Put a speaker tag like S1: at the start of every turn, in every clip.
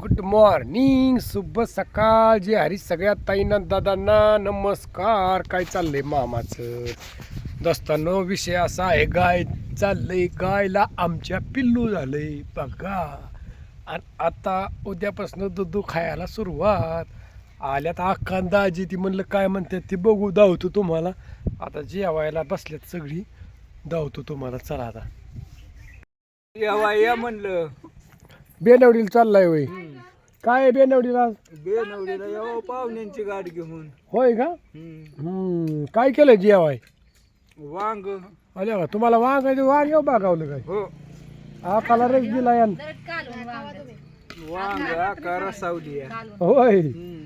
S1: Good morning शुभ सकाळ. जे हरी सगळ्या ताईंना दादांना. नमस्कार. काय चाललंय मामाचं? दोस्तांनो विषय असा आहे गाय चाललंय गायला आमच्या पिल्लू झालंय. बघा. आणि आता उद्यापासून दुधू खायला सुरुवात. आल्यात अख्खा दाजी ती म्हणलं काय म्हणतात ते बघू धावतो तुम्हाला. आता जेवायला बसल्यात सगळी. धावतो तुम्हाला. चला आता.
S2: जेवाय या म्हणलं.
S1: बेनवडीला चाललाय वय काय आहे बेनवडीला?
S2: बेनवडीला यावं पाहुण्यांची गाडी घेऊन.
S1: होय का?
S2: हम्म.
S1: हम्म, काय केलं जेवाय?
S2: वांग.
S1: अरे वा, तुम्हाला वांग आहे ते वांग येऊ बागावलं काय?
S2: हो.
S1: हा कलरच दिला यान.
S2: वांग. आकार सावली आहे.
S1: होय.
S2: हम्म.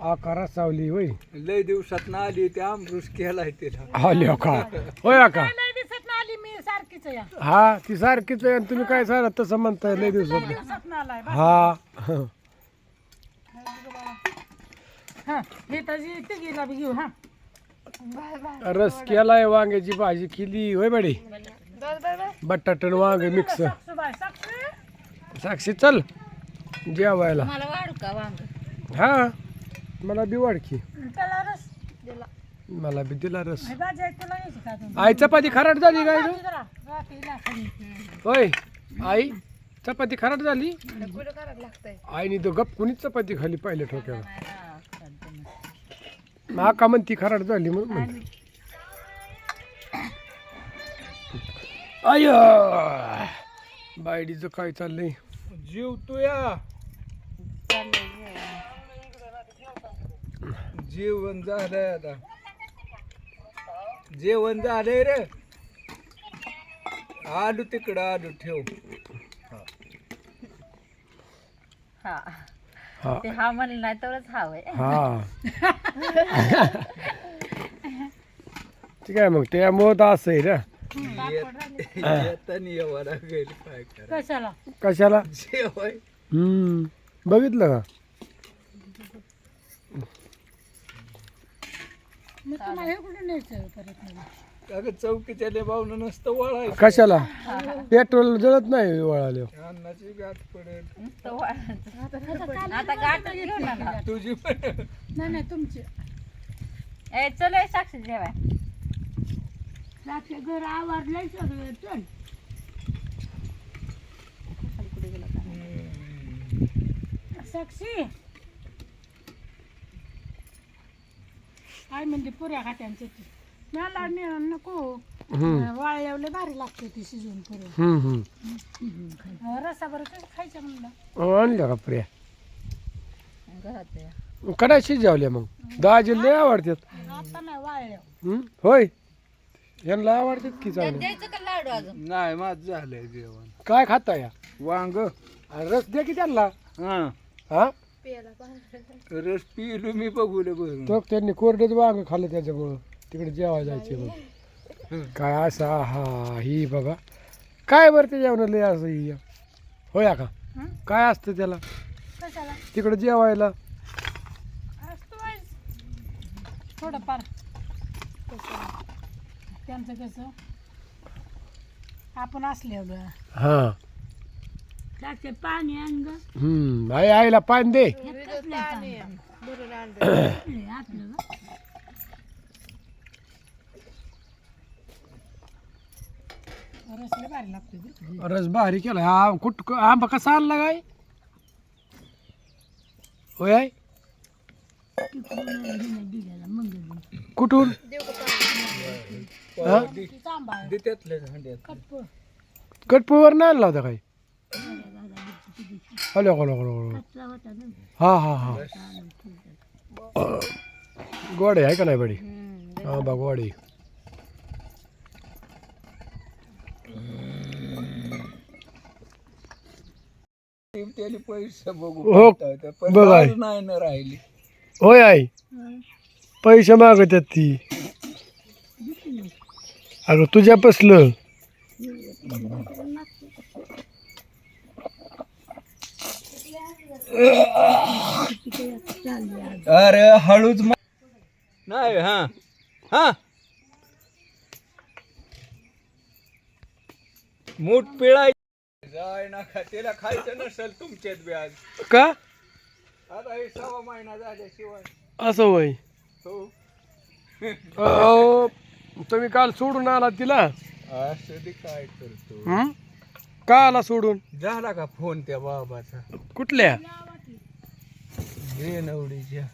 S1: आकारात सावली होय.
S2: लय दिवसात ना आली ते आमरूस केलाय तिला.
S1: आली का? होय का
S3: सारखीच या.
S1: हा ती सारखीच आहे आणि तुम्ही काय सांगा तसं म्हणताय लय दिवसात. हा.
S3: हा हे त्याची तिघीला बी घेऊ हा.
S1: रस केलाय वांग्याची भाजी केली होय बडी? बटाटण वांग मिक्स.
S3: साक्षी
S1: साक्षी चल जेवायला.
S4: मला वाढू का वांग?
S1: हा मला बी वाडकी
S3: त्याला रस
S1: मला बी दिला रस.
S3: हे का
S1: आई चपाती खराट झाली काय. होय. आई चपाती खराट झाली? आईने तो गप कुणीच चपाती खाली पाहिलं ठोक्यावर माका म्हणती खराट झाली म्हणून म्हणते आय बायडीचं काय चाललंय?
S2: जीव तू या जेवण झालंय आता. जेवण झालंय रे. आलू तिकडं आलू ठेव.
S4: हा.
S1: हा.
S4: ते हा म्हणलं नाही तरच हवंय
S1: हा. ठीक आहे मग त्यामुळं तर असं आहे ना.
S2: येताना यावं लागेल काय करा.
S3: कशाला?
S1: कशाला? हम्म. बघितलं का?
S3: मग तुम्हाला हे कुठे न्यायचं परत मला.
S2: अगं चौकीच्या लेबावनं नसतं वळायचं.
S1: कशाला? पेट्रोल जळत नाही वळाले
S2: अन्नाची गाठ पडेल.
S4: तो वाढायचं. आता गाठ घेऊ नका
S2: तुझी पण.
S3: नाही नाही तुमचे.
S4: ए चल ए, साक्षी जेवाय.
S3: रात्री घर आवडलंय सगळं चल. साक्षी. काय म्हणते पुऱ्या खात्यांचे मला ने- नको. वाळल्यावले भारी लागते ती शिजवून पुऱ्या.
S1: हम्म हम्म.
S3: रसा बरं काय खायचं म्हणलं?
S1: अहो, आणल्या का प्रिया
S4: घरात आहे.
S1: कडाय शिजवल्या मग? दाजी लय आवडतात.
S3: आता नाही वाळल्या
S1: हम्म? होय. यांना आवडतात की
S4: त्यात
S1: चांगलं?
S4: द्यायचं का लाडू अजून?
S2: नाही माझ झालंय जेवण.
S1: काय खाता या
S2: वांग
S1: रस द्या की त्यांना?
S2: हा.
S1: हा?
S2: रस पिलू मी बघूले भरून.
S1: तो त्यांनी कोरडेच वांग खाल्लं त्याच्यामुळं. तिकडे जेवायला जायचे मग काय असं हा ही बघा. काय बरं ते जेवण लय असं ही? होया का? काय असतं त्याला?
S3: कशाला?
S1: तिकडे जेवायला.
S3: थोडंफार. त्यांचं कसं? आपण असले
S1: हा.
S3: टाके पाणी आण ग.
S1: हम्म आई आईला पाणी दे.
S3: ग.
S1: रस भारी केला. हा कुठ आंबा कसा आणला काय होय आई?
S3: दिलेला
S1: कुठून? हा? कटपूवर नाही आणला होता काय? हॅलो हॅलो हॅलो हॅलो हा हा हा गोड आहे का नाही बडी हा बा गोड आहे
S2: त्याने पैसे बघू
S1: हो.
S2: पण
S1: बघ.
S2: लाज नाही ना राहिली
S1: होय आई पैसे मागतात ती अगं तुझ्या पसलं
S2: अरे हळूच नाही हा. हा. मूठ पिळाय जाय नका तिला खायचं नसेल तुमच्यात व्याज.
S1: का?
S2: आता हे सहा महिना झाल्याशिवाय.
S1: असं होय.
S2: हो.
S1: अहो, तुम्ही काल सोडून आला तिला?
S2: असं ते काय करतो?
S1: हं? का आला सोडून?
S2: झाला का फोन त्या बाबाचा?
S1: कुठल्या?
S2: नवडीच्या